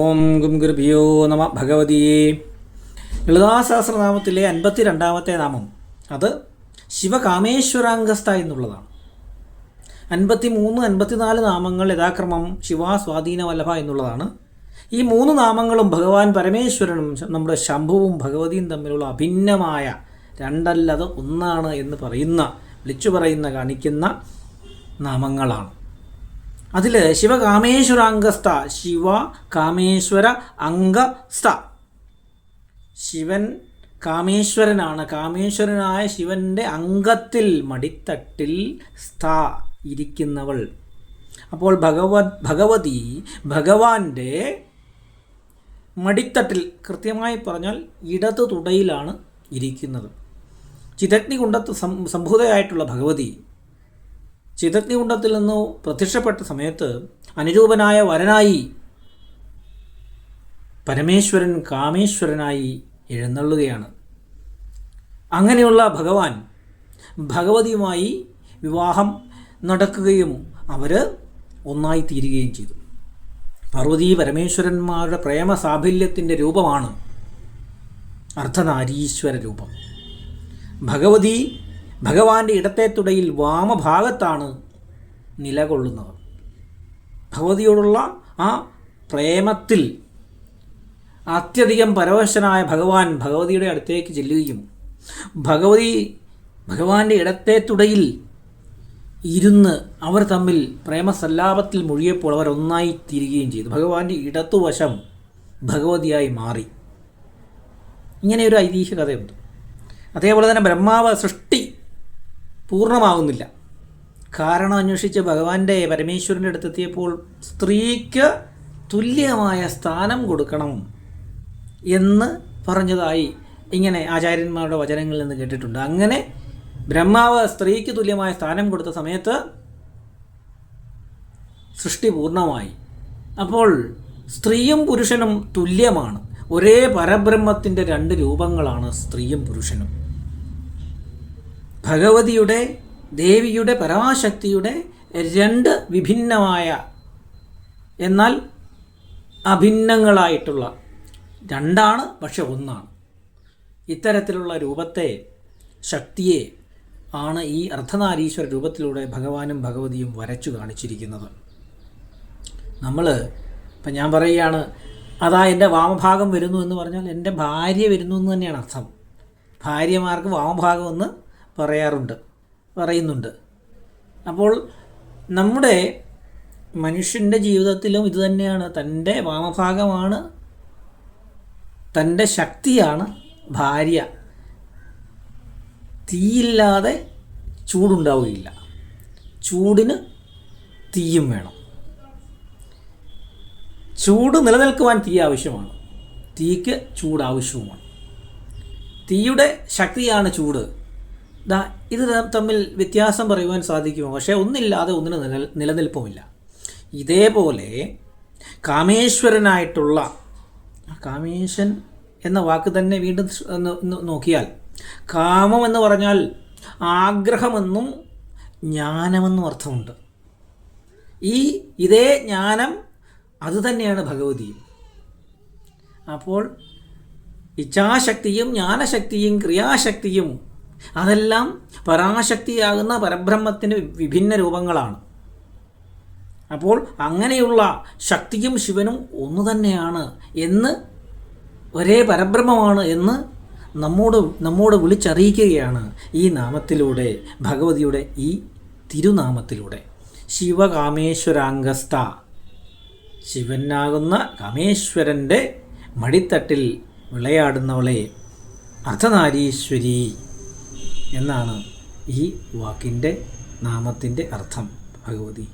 ഓം ഗും ഗുരുഭ്യോ നമ ഭഗവതിയെ. ലളിതാസഹസ്രനാമത്തിലെ അൻപത്തി രണ്ടാമത്തെ നാമം അത് ശിവകാമേശ്വരാംഗസ്ഥ എന്നുള്ളതാണ്. അൻപത്തി മൂന്ന് അൻപത്തിനാല് നാമങ്ങൾ യഥാക്രമം ശിവ സ്വാധീനവല്ലഭ എന്നുള്ളതാണ്. ഈ മൂന്ന് നാമങ്ങളും ഭഗവാൻ പരമേശ്വരനും നമ്മുടെ ശംഭുവും ഭഗവതിയും തമ്മിലുള്ള അഭിന്നമായ രണ്ടല്ലത് ഒന്നാണ് എന്ന് പറയുന്ന വിളിച്ചു പറയുന്ന കാണിക്കുന്ന നാമങ്ങളാണ്. അതിൽ ശിവകാമേശ്വരാംഗസ്ഥ ശിവ കാമേശ്വര അംഗസ്ഥ. ശിവൻ കാമേശ്വരനാണ്. കാമേശ്വരനായ ശിവന്റെ അംഗത്തിൽ മടിത്തട്ടിൽ സ്ഥ ഇരിക്കുന്നവൾ. അപ്പോൾ ഭഗവത് ഭഗവതി ഭഗവാന്റെ മടിത്തട്ടിൽ കൃത്യമായി പറഞ്ഞാൽ ഇടതു തുടയിലാണ് ഇരിക്കുന്നത്. ചിതഗ്നികുണ്ടത്ത് സംഭൂതയായിട്ടുള്ള ഭഗവതി ചിതഗ്നികുണ്ടത്തിൽ നിന്ന് പ്രത്യക്ഷപ്പെട്ട സമയത്ത് അനുരൂപനായ വരനായി പരമേശ്വരൻ കാമേശ്വരനായി എഴുന്നള്ളുകയാണ്. അങ്ങനെയുള്ള ഭഗവാൻ ഭഗവതിയുമായി വിവാഹം നടക്കുകയും അവർ ഒന്നായി തീരുകയും ചെയ്തു. പാർവതി പരമേശ്വരന്മാരുടെ പ്രേമ സാഫല്യത്തിന്റെ രൂപമാണ് അർദ്ധനാരീശ്വര രൂപം. ഭഗവതി ഭഗവാന്റെ ഇടത്തെ തുടയിൽ വാമഭാഗത്താണ് നിലകൊള്ളുന്നത് ഭഗവതിയോടുള്ള ആ പ്രേമത്തിൽ അത്യധികം പരവശനായ ഭഗവാൻ ഭഗവതിയുടെ അടുത്തേക്ക് ചെല്ലുകയും ഭഗവതി ഭഗവാന്റെ ഇടത്തെ തുടയിൽ ഇരുന്ന് അവർ തമ്മിൽ പ്രേമസല്ലാപത്തിൽ മുഴിയപ്പോൾ അവർ ഒന്നായി തീരുകയും ചെയ്തു. ഭഗവാന്റെ ഇടത്തുവശം ഭഗവതിയായി മാറി. ഇങ്ങനെയൊരു ഐതിഹ്യ കഥയുണ്ട്. അതേപോലെ തന്നെ ബ്രഹ്മാവ് സൃഷ്ടി പൂർണമാകുന്നില്ല കാരണം അന്വേഷിച്ച് ഭഗവാന്റെ പരമേശ്വരന്റെ അടുത്തെത്തിയപ്പോൾ സ്ത്രീക്ക് തുല്യമായ സ്ഥാനം കൊടുക്കണം എന്ന് പറഞ്ഞതായി ഇങ്ങനെ ആചാര്യന്മാരുടെ വചനങ്ങളിൽ നിന്ന് കേട്ടിട്ടുണ്ട്. അങ്ങനെ ബ്രഹ്മാവ് സ്ത്രീക്ക് തുല്യമായ സ്ഥാനം കൊടുത്ത സമയത്ത് സൃഷ്ടി പൂർണമായി. അപ്പോൾ സ്ത്രീയും പുരുഷനും തുല്യമാണ്. ഒരേ പരബ്രഹ്മത്തിന്റെ രണ്ട് രൂപങ്ങളാണ് സ്ത്രീയും പുരുഷനും. ഭഗവതിയുടെ ദേവിയുടെ പരമാശക്തിയുടെ രണ്ട് വിഭിന്നമായ എന്നാൽ അഭിന്നങ്ങളായിട്ടുള്ള രണ്ടാണ് പക്ഷെ ഒന്നാണ്. ഇത്തരത്തിലുള്ള രൂപത്തെ ശക്തിയെ ആണ് ഈ അർദ്ധനാരീശ്വര രൂപത്തിലൂടെ ഭഗവാനും ഭഗവതിയും വരച്ചു കാണിച്ചിരിക്കുന്നത്. നമ്മൾ ഇപ്പം ഞാൻ പറയുകയാണ് അതാ എന്റെ വാമഭാഗം വരുന്നു എന്ന് പറഞ്ഞാൽ എന്റെ ഭാര്യ വരുന്നു എന്ന് തന്നെയാണ് അർത്ഥം. ഭാര്യമാർക്ക് വാമഭാഗം എന്ന് പറയാറുണ്ട് പറയുന്നുണ്ട്. അപ്പോൾ നമ്മുടെ മനുഷ്യന്റെ ജീവിതത്തിലും ഇതുതന്നെയാണ് തന്റെ വാമഭാഗമാണ് തന്റെ ശക്തിയാണ് ഭാര്യ. തീയില്ലാതെ ചൂടുണ്ടാവുകയില്ല. ചൂടിന് തീയും വേണം. ചൂട് നിലനിൽക്കുവാൻ തീ ആവശ്യമാണ്. തീക്ക് ചൂട് ആവശ്യവുമാണ് തീയുടെ ശക്തിയാണ് ചൂട്. ദാ ഇത് തമ്മിൽ വ്യത്യാസം പറയുവാൻ സാധിക്കുമോ? പക്ഷേ ഒന്നില്ലാതെ ഒന്നിന് നില നിലനിൽപ്പുമില്ല. ഇതേപോലെ കാമേശ്വരനായിട്ടുള്ള കാമേശൻ എന്ന വാക്ക് തന്നെ വീണ്ടും നോക്കിയാൽ കാമം എന്ന് പറഞ്ഞാൽ ആഗ്രഹമെന്നും ജ്ഞാനമെന്നും അർത്ഥമുണ്ട്. ഈ ഇതേ ജ്ഞാനം അതുതന്നെയാണ് ഭഗവതിയും. അപ്പോൾ ഇച്ഛാശക്തിയും ജ്ഞാനശക്തിയും ക്രിയാശക്തിയും അതെല്ലാം പരാശക്തിയാകുന്ന പരബ്രഹ്മത്തിന് വിഭിന്ന രൂപങ്ങളാണ്. അപ്പോൾ അങ്ങനെയുള്ള ശക്തിയും ശിവനും ഒന്നു തന്നെയാണ് എന്ന് ഒരേ പരബ്രഹ്മമാണ് എന്ന് നമ്മോട് നമ്മോട് വിളിച്ചറിയിക്കുകയാണ് ഈ നാമത്തിലൂടെ ഭഗവതിയുടെ ഈ തിരുനാമത്തിലൂടെ. ശിവകാമേശ്വരാംഗസ്ഥ. ശിവനാകുന്ന കാമേശ്വരന്റെ മടിത്തട്ടിൽ വിളയാടുന്നവളെ അർദ്ധനാരീശ്വരി. എന്നാണ് ഈ വാക്കിന്റെ നാമത്തിന്റെ അർത്ഥം ഭഗവതി.